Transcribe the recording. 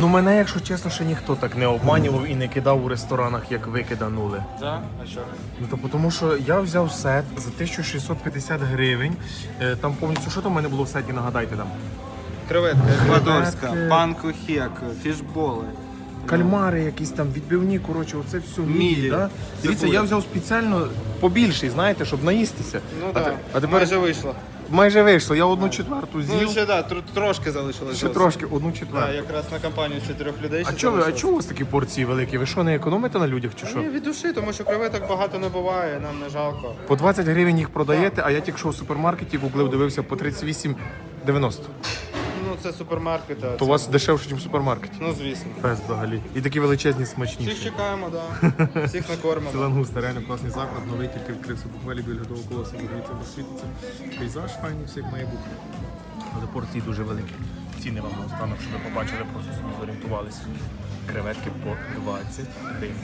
Ну мене, якщо чесно, ще ніхто так не обманював і не кидав у ресторанах, як ви киданули. Да? А що? Ну то тому що я взяв сет за 1650 гривень. Е, Там повністю що там в мене було в сеті, нагадайте там. Креветка еквадорська, Креветки. панку фішболи. Кальмари якісь там, відбивні, коротше, оце все міді. Да? Дивіться, Цибуля. я взяв спеціально побільший, знаєте, щоб наїстися. Ну а, так, те- да. а тепер майже вийшло. Майже вийшло. Я одну четверту з'їв. Ну ще да, тр- трошки залишилось. ще зовсім. трошки, одну Да, четверту. якраз на компанію з чотирьох людей. А ще чого ви, а залишилось. чого у вас такі порції великі? Ви що, не економите на людях чи що? Ні, від душі, тому що креветок багато не буває, нам не жалко. По 20 гривень їх продаєте, а я тільки що у супермаркеті гуглив, дивився по 38,90. Ну це супермаркет, а То це- у вас дешевше, ніж в супермаркеті. Ну звісно. Фест взагалі. І такі величезні Всіх смачніші. чекаємо, да. Всіх Це накормимо. лангуста, реально класний заклад, новий тільки відкрився буквально біля того колоса, дивіться, бо світиться. Пейзаж файний, все як має бути. Але порції дуже великі. Ціни вам наостанок, щоб ви побачили, просто собі зорієнтувалися. Креветки по 20 гривень.